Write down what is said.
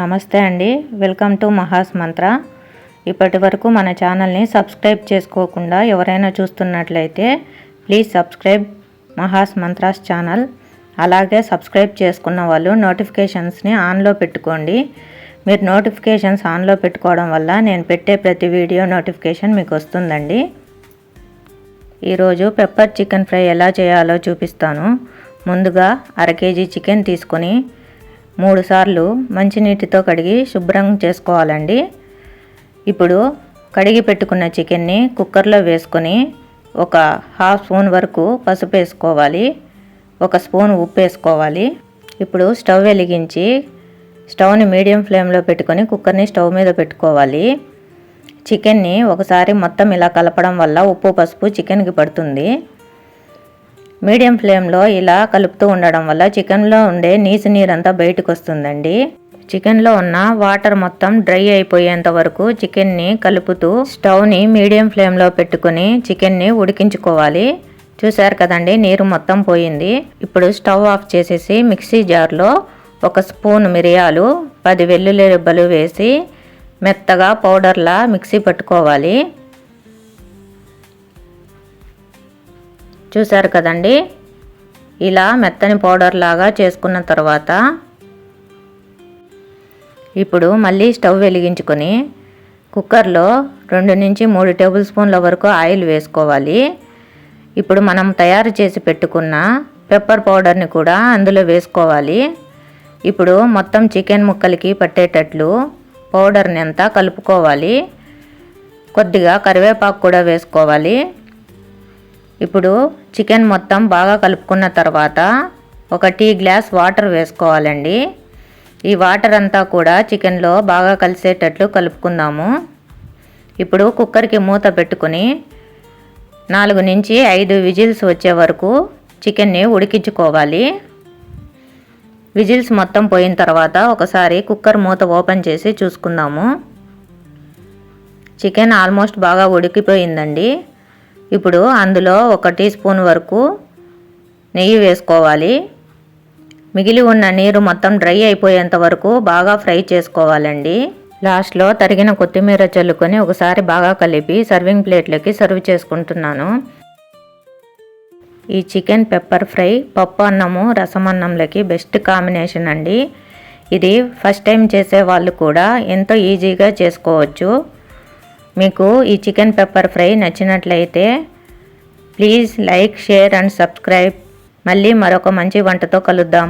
నమస్తే అండి. Welcome to Maha's మంత్ర. ఇప్పటి వరకు మన ఛానల్ని సబ్స్క్రైబ్ చేసుకోకుండా ఎవరైనా చూస్తున్నట్లయితే please subscribe Mahas Mantras channel. అలాగే సబ్స్క్రైబ్ చేసుకున్న వాళ్ళు నోటిఫికేషన్స్ని ఆన్లో పెట్టుకోండి. మీరు నోటిఫికేషన్స్ ఆన్లో పెట్టుకోవడం వల్ల నేను పెట్టే ప్రతి వీడియో నోటిఫికేషన్ మీకు వస్తుందండి. ఈరోజు పెప్పర్ చికెన్ ఫ్రై ఎలా చేయాలో చూపిస్తాను. ముందుగా అర కేజీ చికెన్ తీసుకొని మూడు సార్లు మంచినీటితో కడిగి శుభ్రం చేసుకోవాలండి. ఇప్పుడు కడిగి పెట్టుకున్న చికెన్ని కుక్కర్లో వేసుకొని ఒక హాఫ్ స్పూన్ వరకు పసుపు వేసుకోవాలి. ఒక స్పూన్ ఉప్పు వేసుకోవాలి. ఇప్పుడు స్టవ్ వెలిగించి స్టవ్ని మీడియం ఫ్లేమ్లో పెట్టుకొని కుక్కర్ని స్టవ్ మీద పెట్టుకోవాలి. చికెన్ని ఒకసారి మొత్తం ఇలా కలపడం వల్ల ఉప్పు పసుపు చికెన్కి పడుతుంది. మీడియం ఫ్లేమ్లో ఇలా కలుపుతూ ఉండడం వల్ల చికెన్లో ఉండే నీసు నీరంతా బయటకు వస్తుందండి చికెన్లో ఉన్న వాటర్ మొత్తం డ్రై అయిపోయేంత వరకు చికెన్ని కలుపుతూ స్టవ్ని మీడియం ఫ్లేమ్లో పెట్టుకుని చికెన్ని ఉడికించుకోవాలి. చూశారు కదండి నీరు మొత్తం పోయింది. ఇప్పుడు స్టవ్ ఆఫ్ చేసేసి మిక్సీ జార్లో ఒక స్పూన్ మిరియాలు పది వెల్లుల్లి రెబ్బలు వేసి మెత్తగా పౌడర్లా మిక్సీ పట్టుకోవాలి. చూశారు కదండి? ఇలా మెత్తని పౌడర్ లాగా చేసుకున్న తర్వాత ఇప్పుడు మళ్ళీ స్టవ్ వెలిగించుకొని కుక్కర్లో రెండు నుంచి మూడు టేబుల్ స్పూన్ల వరకు ఆయిల్ వేసుకోవాలి. ఇప్పుడు మనం తయారు చేసి పెట్టుకున్న పెప్పర్ పౌడర్ని కూడా అందులో వేసుకోవాలి. ఇప్పుడు మొత్తం చికెన్ ముక్కలకి పట్టేటట్లు పౌడర్ని అంతా కలుపుకోవాలి. కొద్దిగా కరివేపాకు కూడా వేసుకోవాలి. ఇప్పుడు చికెన్ మొత్తం బాగా కలుపుకున్న తర్వాత ఒక టీ గ్లాస్ వాటర్ వేసుకోవాలండి. ఈ వాటర్ అంతా కూడా చికెన్లో బాగా కలిసేటట్లు కలుపుకుందాము. ఇప్పుడు కుక్కర్కి మూత పెట్టుకుని నాలుగు నుంచి ఐదు విజిల్స్ వచ్చే వరకు చికెన్ని ఉడికించుకోవాలి. విజిల్స్ మొత్తం పోయిన తర్వాత ఒకసారి కుక్కర్ మూత ఓపెన్ చేసి చూసుకుందాము. చికెన్ ఆల్మోస్ట్ బాగా ఉడికిపోయిందండి. ఇప్పుడు అందులో ఒక టీ స్పూన్ వరకు నెయ్యి వేసుకోవాలి. మిగిలి ఉన్న నీరు మొత్తం డ్రై అయిపోయేంత వరకు బాగా ఫ్రై చేసుకోవాలండి. లాస్ట్లో తరిగిన కొత్తిమీర చల్లుకొని ఒకసారి బాగా కలిపి సర్వింగ్ ప్లేట్లకి సర్వ్ చేసుకుంటున్నాను. ఈ చికెన్ పెప్పర్ ఫ్రై పప్పు అన్నము రసం అన్నంలకి బెస్ట్ కాంబినేషన్ అండి. ఇది ఫస్ట్ టైం చేసే వాళ్ళు కూడా ఎంతో ఈజీగా చేసుకోవచ్చు. మీకు ఈ చికెన్ పెప్పర్ ఫ్రై నచ్చినట్లయితే please like share and subscribe. మళ్ళీ మరొక మంచి వంటతో కలుద్దాం.